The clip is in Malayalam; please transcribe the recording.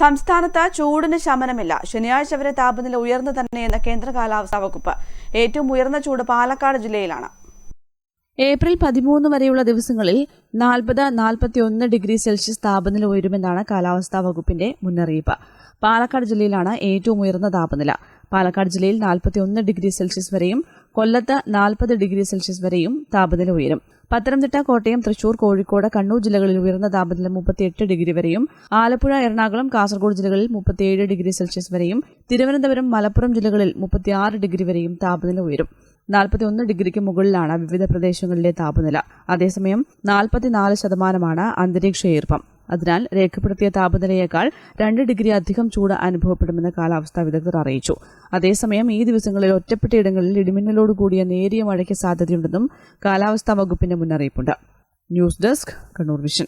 സംസ്ഥാനത്ത് ചൂടിന് ശമനമില്ല. ശനിയാഴ്ച വരെ താപനില ഉയർന്നു തന്നെയെന്ന് കേന്ദ്ര കാലാവസ്ഥാ വകുപ്പ്. ഏറ്റവും ഉയർന്ന ചൂട് പാലക്കാട് ജില്ലയിലാണ്. ഏപ്രിൽ പതിമൂന്ന് വരെയുള്ള ദിവസങ്ങളിൽ നാൽപ്പത് നാൽപ്പത്തിയൊന്ന് ഡിഗ്രി സെൽഷ്യസ് താപനില ഉയരുമെന്നാണ് കാലാവസ്ഥാ വകുപ്പിന്റെ മുന്നറിയിപ്പ്. പാലക്കാട് ജില്ലയിലാണ് ഏറ്റവും ഉയർന്ന താപനില. പാലക്കാട് ജില്ലയിൽ നാൽപ്പത്തിയൊന്ന് ഡിഗ്രി സെൽഷ്യസ് വരെയും കൊല്ലത്ത് നാൽപ്പത് ഡിഗ്രി സെൽഷ്യസ് വരെയും താപനില ഉയരും. പത്തനംതിട്ട കോട്ടയം തൃശൂർ കോഴിക്കോട് കണ്ണൂർ ജില്ലകളിൽ ഉയർന്ന താപനില മുപ്പത്തിയെട്ട് ഡിഗ്രി വരെയും ആലപ്പുഴ എറണാകുളം കാസർഗോഡ് ജില്ലകളിൽ മുപ്പത്തിയേഴ് ഡിഗ്രി സെൽഷ്യസ് വരെയും തിരുവനന്തപുരം മലപ്പുറം ജില്ലകളിൽ മുപ്പത്തിയാറ് ഡിഗ്രി വരെയും താപനില ഉയരും. നാൽപ്പത്തിയൊന്ന് ഡിഗ്രിക്ക് മുകളിലാണ് വിവിധ പ്രദേശങ്ങളിലെ താപനില. അതേസമയം നാൽപ്പത്തിനാല് ശതമാനമാണ് അന്തരീക്ഷ ഈർപ്പം. അതിനാൽ രേഖപ്പെടുത്തിയ താപനിലയേക്കാൾ രണ്ട് ഡിഗ്രി അധികം ചൂട് അനുഭവപ്പെടുമെന്ന് കാലാവസ്ഥാ വിദഗ്ധർ അറിയിച്ചു. അതേസമയം ഈ ദിവസങ്ങളിൽ ഒറ്റപ്പെട്ടയിടങ്ങളിൽ ഇടിമിന്നലോട് കൂടിയ നേരിയ മഴയ്ക്ക് സാധ്യതയുണ്ടെന്നും കാലാവസ്ഥാ വകുപ്പിന്റെ മുന്നറിയിപ്പുണ്ട്. News desk Kannur vision.